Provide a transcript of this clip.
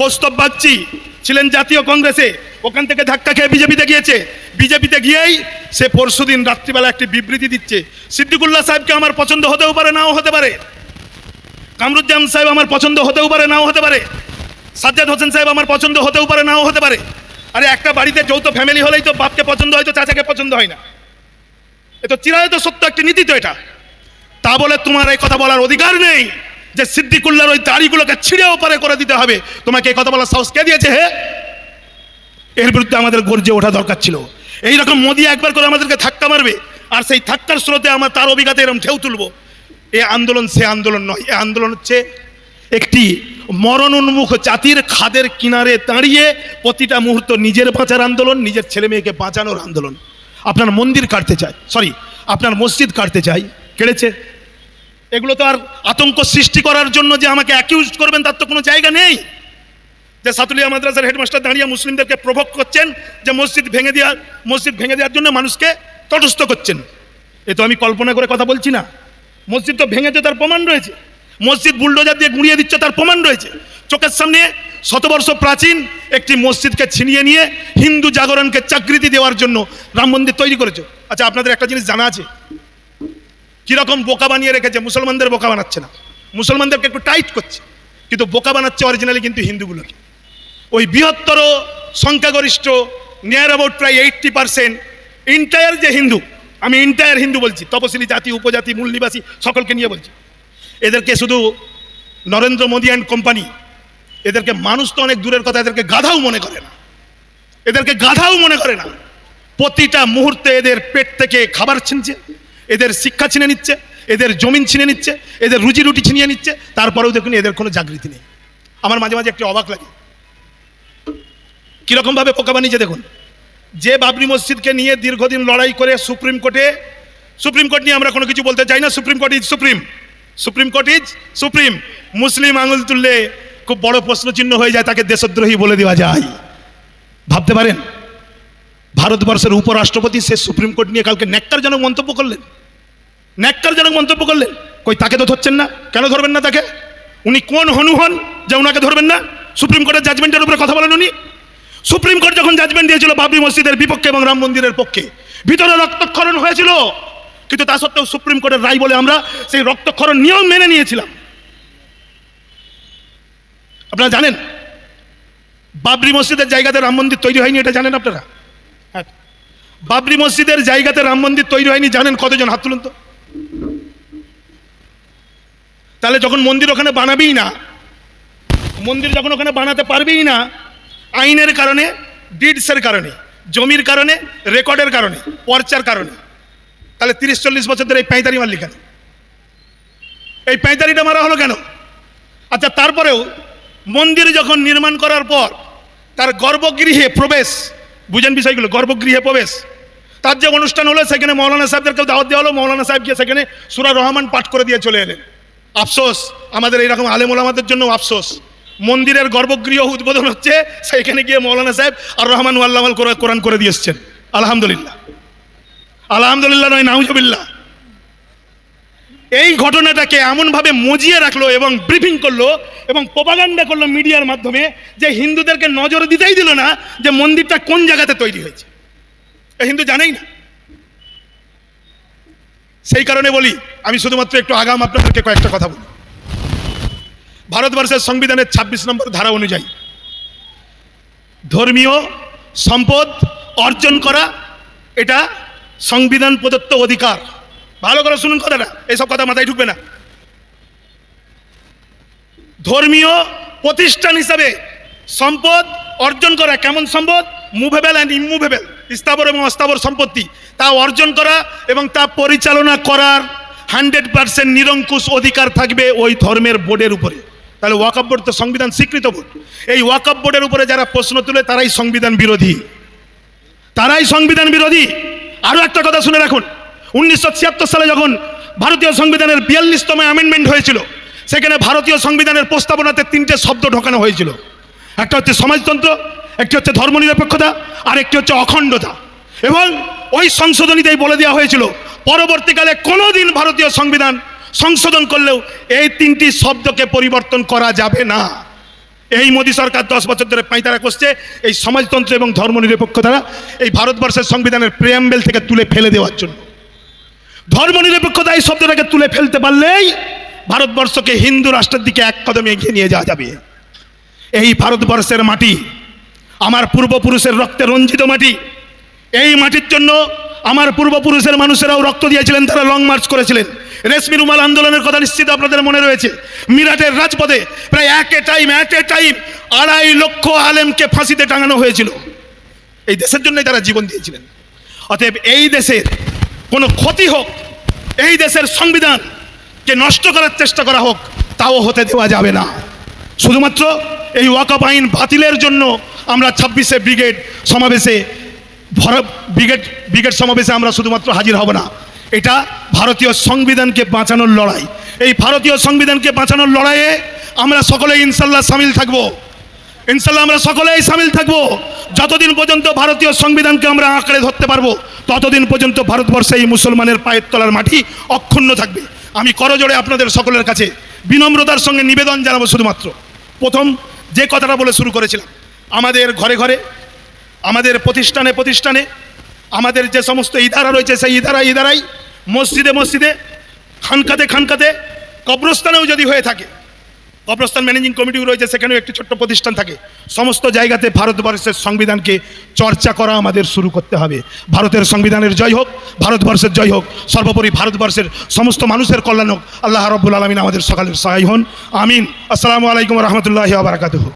কৌস্তব বাগচি ছিলেন জাতীয় কংগ্রেসে। ওখান থেকে ধাক্কা খেয়ে বিজেপিতে গিয়েছে। বিজেপিতে গিয়েই সে পরশুদিন রাত্রিবেলা একটি বিবৃতি দিচ্ছে। সিদ্দিকুল্লাহ সাহেবকে আমার পছন্দ হতেও পারে, নাও হতে পারে। কামরুজ্জাম সাহেব আমার পছন্দ হতেও পারে, নাও হতে পারে। সাজ্জাদ হোসেন সাহেব আমার পছন্দ হতেও পারে, নাও হতে পারে। আরে একটা বাড়িতে যৌথ ফ্যামিলি হলেই তো বাপকে পছন্দ হয়, তো চাচাকে পছন্দ হয় না। এ তো চিরায়ত সত্য একটি নীতি তো এটা। তা বলে তোমার এই কথা বলার অধিকার নেই। যে সিদ্দিকুল্লার ওই দাড়িগুলোকে ছিঁড়ে ওপারে করে দিতে হবে। তোমাকে এই কথা বলার সাহস কে দিয়েছে, হে? এর বিরুদ্ধে আমাদের গর্জে ওঠা দরকার ছিল। এইরকম মোদি একবার করে আমাদেরকে ধাক্কা মারবে, আর সেই ধাক্কার স্রোতে আমরা তার অভিজ্ঞতা এরকম ঢেউ তুলবো। এ আন্দোলন সে আন্দোলন নয়, এ আন্দোলন হচ্ছে একটি মরণ উন্মুখ জাতির খাদের কিনারে দাঁড়িয়ে প্রতিটা মুহূর্ত নিজের বাঁচার আন্দোলন, নিজের ছেলে মেয়েকে বাঁচানোর আন্দোলন। আপনার মন্দির কাটতে চায় সরি আপনার মসজিদ কাটতে চাই কেড়েছে? এগুলো তো আর আতঙ্ক সৃষ্টি করার জন্য যে আমাকে অ্যাকিউজ করবেন, তার তো কোনো জায়গা নেই। যে সাতুলিয়া মাদ্রাসার হেডমাস্টার দাঁড়িয়ে মুসলিমদেরকে প্রভোগ করছেন, যে মসজিদ ভেঙে দেওয়ার মসজিদ ভেঙে দেওয়ার জন্য মানুষকে তটস্থ করছেন। এ তো আমি কল্পনা করে কথা বলছি না। মসজিদ তো ভেঙেছে তার প্রমাণ রয়েছে। মসজিদ বুলডোজার দিয়ে গুঁড়িয়ে দিচ্ছে, তার প্রমাণ রয়েছে। চোখের সামনে শতবর্ষ প্রাচীন একটি মসজিদকে ছিনিয়ে নিয়ে হিন্দু জাগরণকে চাকরিতি দেওয়ার জন্য রাম মন্দির তৈরি করেছে। আচ্ছা আপনাদের একটা জিনিস জানা আছে। কীরকম বোকা বানিয়ে রেখেছে, মুসলমানদের বোকা বানাচ্ছে না। মুসলমানদেরকে একটু টাইট করছে, কিন্তু বোকা বানাচ্ছে অরিজিনালি কিন্তু হিন্দুগুলোকে। ওই বৃহত্তর সংখ্যাগরিষ্ঠ নিয়ার অ্যাবাউট প্রায় এইট্টি পার্সেন্ট ইন্টায়ার যে হিন্দু, আমি ইন্টায়ার হিন্দু বলছি তপশিলি জাতি, উপজাতি, মূল নিবাসী, সকলকে নিয়ে বলছি। এদেরকে শুধু নরেন্দ্র মোদী অ্যান্ড কোম্পানি এদেরকে মানুষ তো অনেক দূরের কথা, এদেরকে গাধাও মনে করে না। এদেরকে গাধাও মনে করে না। প্রতিটা মুহূর্তে এদের পেট থেকে খাবার ছিনছে। এদের শিক্ষা ছিনে নিচ্ছে, এদের জমিন ছিনে নিচ্ছে, এদের রুজি রুটি ছিনিয়ে নিচ্ছে, তারপরেও দেখুন এদের কোনো জাগৃতি নেই। আমার মাঝে মাঝে একটি অবাক লাগে। কীরকমভাবে পোকা বানিয়েছে দেখুন। যে বাবরি মসজিদকে নিয়ে দীর্ঘদিন লড়াই করে সুপ্রিম কোর্টে, সুপ্রিম কোর্ট নিয়ে আমরা কোনো কিছু বলতে চাই না, supreme court is supreme. Supreme court is supreme. মুসলিম আঙুল তুললে খুব বড় প্রশ্নচিহ্ন হয়ে যায়, তাকে দেশদ্রোহী বলে দেওয়া যায়। ভাবতে পারেন? ভারতবর্ষের উপরাষ্ট্রপতি, সে সুপ্রিম কোর্ট নিয়ে কালকে ন্যাক্কারজনক মন্তব্য করলেন। ন্যাক্কারজনক মন্তব্য করলেন। কই, তাকে তো ধরছেন না? কেন ধরবেন না তাকে? উনি কোন হনু হন যে ওনাকে ধরবেন না? সুপ্রিম কোর্টের জাজমেন্টের উপরে কথা বলেন উনি। সুপ্রিম কোর্ট যখন জাজমেন্ট দিয়েছিল বাবরি মসজিদের বিপক্ষে এবং রাম মন্দিরের পক্ষে, ভিতরে রক্তক্ষরণ হয়েছিল। কিন্তু তা সত্ত্বেও সুপ্রিম কোর্টের রায় বলে আমরা সেই রক্তক্ষরণ নিয়ম মেনে নিয়েছিলাম। আপনারা জানেন, বাবরি মসজিদের জায়গাতে রাম মন্দির তৈরি হয়নি, এটা জানেন আপনারা? বাবরি মসজিদের জায়গাতে রাম মন্দির তৈরি হয়নি, জানেন কতজন? হাত তুলুন তো। তাহলে যখন মন্দির ওখানে বানাবেই না, মন্দির যখন ওখানে বানাতে পারবেই না, আইনের কারণে, ডিডসের কারণে, জমির কারণে, রেকর্ডের কারণে, পর্চার কারণে, তাহলে তিরিশ চল্লিশ বছর ধরে এই পাঁয়তারি মারলি কেন এই পাঁয়তারিটা মারা হলো কেন? আচ্ছা তারপরেও মন্দির যখন নির্মাণ করার পর, তার গর্ভগৃহে প্রবেশ বুঝেন বিষয়গুলো, গর্ভগৃহে প্রবেশ। তার যে অনুষ্ঠান হলো, সেখানে মৌলানা সাহেবদেরকে দাওয়াত দেওয়া হলো, মৌলানা সাহেব গিয়ে সেখানে সুরা রহমান পাঠ করে দিয়ে চলে এলেন। আফসোস, আমাদের এইরকম আলেমুল আমাদের জন্য আফসোস। মন্দিরের গর্ভগৃহ উদ্বোধন হচ্ছে, সেখানে গিয়ে মৌলানা সাহেব আর রহমান আল্লাহ কোরআন করে দিয়ে এসছেন। আলহামদুলিল্লাহ। আলহামদুলিল্লাহ নয়, নাউজবিল্লাহ। এই ঘটনাটাকে এমনভাবে মজিয়ে রাখল এবং ব্রিফিং করল এবং প্রপাগান্ডা করল মিডিয়ার মাধ্যমে যে হিন্দুদেরকে নজর দিতেই দিল না যে মন্দিরটা কোন জায়গাতে তৈরি হয়েছে। হিন্দু জানেই না। সেই কারণে বলি, আমি শুধুমাত্র একটু আগাম আপনাদেরকে কয়েকটা কথা বলি। ভারতবর্ষের সংবিধানের ২৬ নম্বর ধারা অনুযায়ী ধর্মীয় সম্পদ অর্জন করা, এটা সংবিধান প্রদত্ত অধিকার। ভালো করে শুনুন কথাটা। এইসব কথা মাথায় ঢুকবে না। ধর্মীয় প্রতিষ্ঠান হিসাবে সম্পদ অর্জন করা কেমন সম্পদ? মুভেবেল অ্যান্ড ইমুভেবেল স্থাবর এবং অস্থাবর সম্পত্তি। তা অর্জন করা এবং তা পরিচালনা করার হান্ড্রেড পার্সেন্ট নিরঙ্কুশ অধিকার থাকবে ওই ধর্মের বোর্ডের উপরে। তাহলে ওয়াকআপ বোর্ড তো সংবিধান স্বীকৃত বোর্ড। এই ওয়াকআপ বোর্ডের উপরে যারা প্রশ্ন তুলে, তারাই সংবিধান বিরোধী। তারাই সংবিধান বিরোধী। আরও একটা কথা শুনে রাখুন। উনিশশো ছিয়াত্তর সালে যখন ভারতীয় সংবিধানের বিয়াল্লিশতম অ্যামেন্ডমেন্ট হয়েছিল, সেখানে ভারতীয় সংবিধানের প্রস্তাবনাতে তিনটে শব্দ ঢোকানো হয়েছিল। একটা হচ্ছে সমাজতন্ত্র, একটি হচ্ছে ধর্মনিরপেক্ষতা, আর একটি হচ্ছে অখণ্ডতা। এবং ওই সংশোধনীতেই বলে দেওয়া হয়েছিল, পরবর্তীকালে কোনো দিন ভারতীয় সংবিধান সংশোধন করলেও এই তিনটি শব্দকে পরিবর্তন করা যাবে না। এই মোদী সরকার দশ বছর ধরে পাঁয়তারা করছে, এই সমাজতন্ত্র এবং ধর্মনিরপেক্ষতা এই ভারতবর্ষের সংবিধানের প্রেয়াম্বেল থেকে তুলে ফেলে দেওয়ার জন্য। ধর্মনিরপেক্ষতা এই শব্দটাকে তুলে ফেলতে পারলেই ভারতবর্ষকে হিন্দু রাষ্ট্রের দিকে এক কদম এগিয়ে নিয়ে যাওয়া যাবে। এই ভারতবর্ষের মাটি, আমার পূর্বপুরুষের রক্তে রঞ্জিত মাটি, এই মাটির জন্য আমার পূর্বপুরুষের মানুষেরাও রক্ত দিয়েছিলেন, তারা লং মার্চ করেছিলেন। রেশমি রুমাল আন্দোলনের কথা নিশ্চিত আপনাদের মনে রয়েছে। মিরাটের রাজপথে প্রায় এক এ টাইম এক এ টাইম আড়াই লক্ষ আলেমকে ফাঁসিতে টাঙানো হয়েছিল। এই দেশের জন্যই তারা জীবন দিয়েছিলেন। অতএব এই দেশের কোনো ক্ষতি হোক, এই দেশের সংবিধানকে নষ্ট করার চেষ্টা করা হোক, তাও হতে দেওয়া যাবে না। শুধুমাত্র এই ওয়াকাপ আইন বাতিলের জন্য আমরা ছাব্বিশে ব্রিগেড সমাবেশে ভর- ব্রিগেড ব্রিগেড সমাবেশে আমরা শুধুমাত্র হাজির হব না। এটা ভারতীয় সংবিধানকে বাঁচানোর লড়াই। এই ভারতীয় সংবিধানকে বাঁচানোর লড়াইয়ে আমরা সকলে ইনশাল্লাহ সামিল থাকব। ইনশাল্লাহ আমরা সকলেই সামিল থাকব। যতদিন পর্যন্ত ভারতীয় সংবিধানকে আমরা আঁকড়ে ধরতে পারব, ততদিন পর্যন্ত ভারতবর্ষে এই মুসলমানের পায়ের তলার মাটি অক্ষুণ্ণ থাকবে। আমি করজোড়ে আপনাদের সকলের কাছে বিনম্রতার সঙ্গে নিবেদন জানাব শুধুমাত্র। প্রথম, যে কথাটা বলে শুরু করেছিলাম, আমাদের ঘরে ঘরে, আমাদের প্রতিষ্ঠানে প্রতিষ্ঠানে, আমাদের যে সমস্ত ইদারা রয়েছে সেই ইদারা ইদারাই মসজিদে মসজিদে, খানকাতে খানকাতে, কবরস্থানেও যদি হয়ে থাকে কবরস্থান ম্যানেজিং কমিটিও রয়েছে, সেখানেও একটি ছোট্ট প্রতিষ্ঠান থাকে। সমস্ত জায়গাতে ভারতবর্ষের সংবিধানকে চর্চা করা আমাদের শুরু করতে হবে। ভারতের সংবিধানের জয় হোক, ভারতবর্ষের জয় হোক, সর্বোপরি ভারতবর্ষের সমস্ত মানুষের কল্যাণ হোক। আল্লাহ রব্বুল আলমিন আমাদের সকালের সহায় হন। আমিন। আসসালামু আলাইকুম রহমতুল্লাহ বারাকাতুহ।